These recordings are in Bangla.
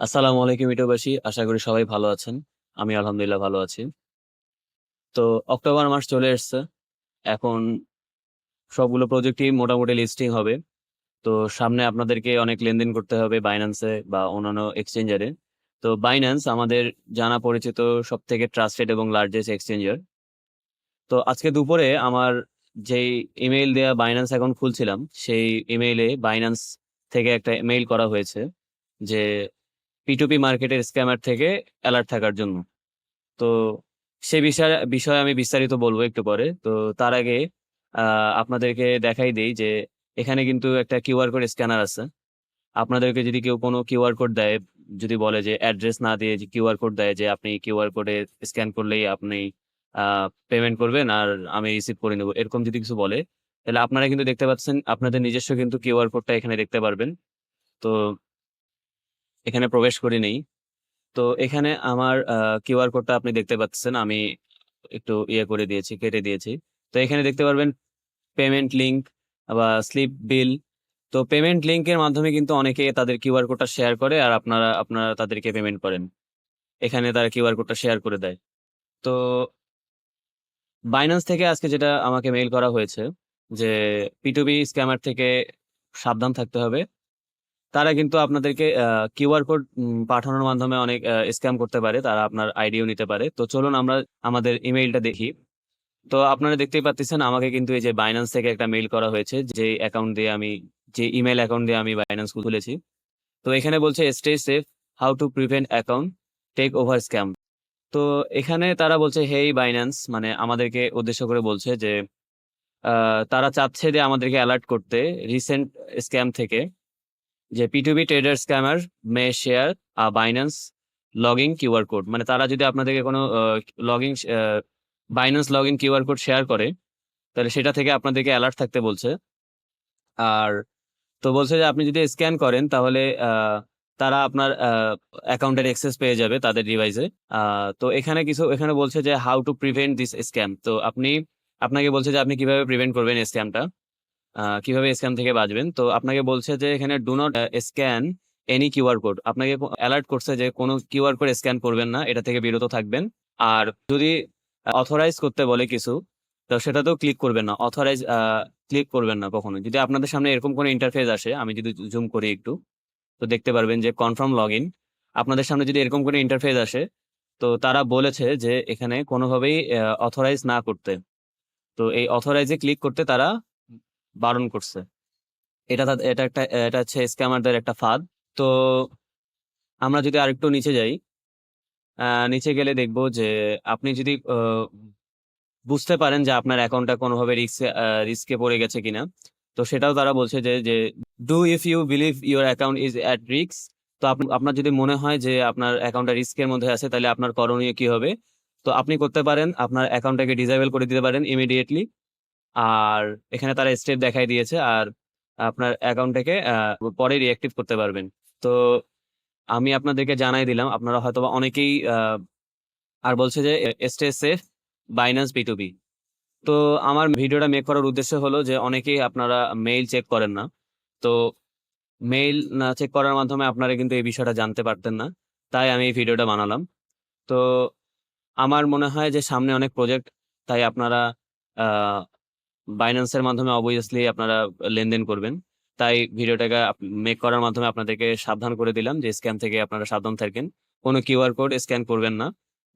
আসসালামু আলাইকুম, ইটোবাসী। আশা করি সবাই ভালো আছেন। আমি আলহামদুলিল্লাহ ভালো আছি। তো অক্টোবর মাস চলে এসছে। এখন সবগুলো প্রজেক্টই মোটামুটি লিস্টিং হবে। তো সামনে আপনাদেরকে অনেক লেনদেন করতে হবে বাইন্যান্সে বা অন্যান্য এক্সচেঞ্জারে তো বাইন্যান্স আমাদের জানা পরিচিত সব থেকে ট্রাস্টেড এবং লার্জেস্ট এক্সচেঞ্জার তো আজকে দুপুরে আমার যেই ইমেইল দেওয়া বাইন্যান্স অ্যাকাউন্ট খুলছিলাম, সেই ইমেইলে বাইন্যান্স থেকে একটা মেইল করা হয়েছে যে পিটুপি মার্কেটের স্ক্যামার থেকে অ্যালার্ট থাকার জন্য। তো সে বিষয়ে বিষয়ে আমি বিস্তারিত বলব একটু পরে। তো তার আগে আপনাদেরকে দেখাই দেই যে এখানে কিন্তু একটা কিউআর কোড স্ক্যানার আছে। আপনাদেরকে যদি কেউ কোনো কিউআর কোড দেয়, যদি বলে যে অ্যাড্রেস না দিয়ে যে কিউআর কোড দেয় যে আপনি কিউআর কোডে স্ক্যান করলেই আপনি পেমেন্ট করবেন আর আমি রিসিভ করে নেব, এরকম যদি কিছু বলে, তাহলে আপনারা কিন্তু দেখতে পাচ্ছেন, আপনাদের নিজস্ব কিন্তু কিউআর কোডটা এখানে দেখতে পারবেন। তো এখানে প্রবেশ করি নেই। তো এখানে আমার কিউআর কোডটা আপনি দেখতে পাচ্ছেন, আমি একটু ইয়ে করে দিয়েছি, কেটে দিয়েছি। তো এখানে দেখতে পারবেন পেমেন্ট লিঙ্ক বা স্লিপ বিল তো পেমেন্ট লিঙ্কের মাধ্যমে কিন্তু অনেকে তাদের কিউআর কোডটা শেয়ার করে আর আপনারা আপনারা তাদেরকে পেমেন্ট করেন। এখানে তারা কিউআর কোডটা শেয়ার করে দেয়। তো বাইন্যান্স থেকে আজকে যেটা আমাকে মেইল করা হয়েছে যে পিটুবি স্ক্যামার থেকে সাবধান থাকতে হবে। তারা কিন্তু আপনাদেরকে কিউআর কোড পাঠানোর মাধ্যমে অনেক স্ক্যাম করতে পারে, তারা আপনার আইডিও নিতে পারে। তো চলুন আমরা আমাদের ইমেইলটা দেখি। তো আপনারা দেখতেই পাচ্ছেন, আমাকে কিন্তু এই যে বাইন্যান্স থেকে একটা মেইল করা হয়েছে, যে অ্যাকাউন্ট দিয়ে আমি, যে ইমেল অ্যাকাউন্ট দিয়ে আমি বাইন্যান্স খুলেছি তো এখানে বলছে stay safe how to prevent account take over scam তো এখানে তারা বলছে হেই বাইন্যান্স মানে আমাদেরকে উদ্দেশ্য করে বলছে যে তারা চাচ্ছে যে আমাদেরকে অ্যালার্ট করতে রিসেন্ট স্ক্যাম থেকে। যে P two B trader scammer may share Binance login QR code মানে তারা যদি আপনাদেরকে কোনো login Binance login QR code share করে, তাহলে সেটা থেকে আপনাদেরকে অ্যালার্ট থাকতে বলছে। আর তো বলছে যে আপনি যদি স্ক্যান করেন, তাহলে তারা আপনার অ্যাকাউন্টের অ্যাক্সেস পেয়ে যাবে তাদের ডিভাইসে তো এখানে কিছু, এখানে বলছে যে how to prevent this scam তো আপনি, আপনাকে বলছে যে আপনি কীভাবে প্রিভেন্ট করবেন স্ক্যামটা কীভাবে স্ক্যাম থেকে বাঁচবেন? তো আপনাকে বলছে যে এখানে do not scan any QR code আপনাকে অ্যালার্ট করছে যে কোনো কিউআর কোড স্ক্যান করবেন না, এটা থেকে বিরত থাকবেন। আর যদি অথরাইজ করতে বলে কিছু, তো সেটাতেও ক্লিক করবেন না। অথরাইজ ক্লিক করবেন না কখনো যদি আপনাদের সামনে এরকম কোনো ইন্টারফেস আসে, আমি যদি জুম করি একটু, তো দেখতে পারবেন যে কনফার্ম লগ ইন আপনাদের সামনে যদি এরকম কোনো ইন্টারফেস আসে, তো তারা বলেছে যে এখানে কোনোভাবেই অথরাইজ না করতে। তো এই অথরাইজে ক্লিক করতে তারা বারণ করছে। এটা এটা একটা, এটা হচ্ছে স্ক্যামারদের একটা ফাঁদ। তো আমরা যদি আরেকটু নিচে যাই নিচে গেলে দেখব যে আপনি যদি বুঝতে পারেন যে আপনার অ্যাকাউন্টটা কোনোভাবে রিস্কে রিস্কে পড়ে গেছে কিনা, তো সেটাও তারা বলছে যে যে do if you believe your account is at risk তো আপনার যদি মনে হয় যে আপনার অ্যাকাউন্টটা রিস্কের মধ্যে আছে, তাহলে আপনার করণীয় কি হবে? তো আপনি করতে পারেন, আপনার অ্যাকাউন্টটাকে ডিসেবল করে দিতে পারেন ইমিডিয়েটলি। আর এখানে তারা স্টেপ দেখাই দিয়েছে আর আপনার অ্যাকাউন্টটাকে পরে রিঅ্যাক্টিভ করতে পারবেন। তো আমি আপনাদেরকে জানাই দিলাম, আপনারা হয়তোবা অনেকেই আর বলছে যে স্টে সেফ বাইন্যান্স বি তো আমার ভিডিওটা মেক করার উদ্দেশ্য হলো যে অনেকেই আপনারা মেইল চেক করেন না। তো মেইল না চেক করার মাধ্যমে আপনারা কিন্তু এই বিষয়টা জানতে পারতেন না। তাই আমি এই ভিডিওটা বানালাম। তো আমার মনে হয় যে সামনে অনেক প্রজেক্ট তাই আপনারা বাইন্যান্সের মাধ্যমে অবভিয়াসলি আপনারা লেনদেন করবেন। তাই ভিডিওটাকে মেক করার মাধ্যমে আপনাদেরকে সাবধান করে দিলাম যে স্ক্যাম থেকে আপনারা সাবধান থাকেন। কোনো কিউআর কোড স্ক্যান করবেন না।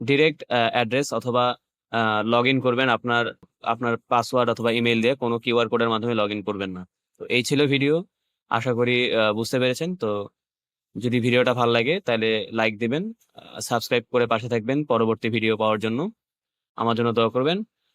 ডিরেক্ট অ্যাড্রেস অথবা লগ ইন করবেন আপনার আপনার পাসওয়ার্ড অথবা ইমেল দিয়ে। কোনো কিউআর কোডের মাধ্যমে লগ ইন করবেন না। তো এই ছিল ভিডিও আশা করি বুঝতে পেরেছেন। তো যদি ভিডিওটা ভালো লাগে তাহলে লাইক দিবেন সাবস্ক্রাইব করে পাশে থাকবেন পরবর্তী ভিডিও পাওয়ার জন্য। আমার জন্য দোয়া করবেন।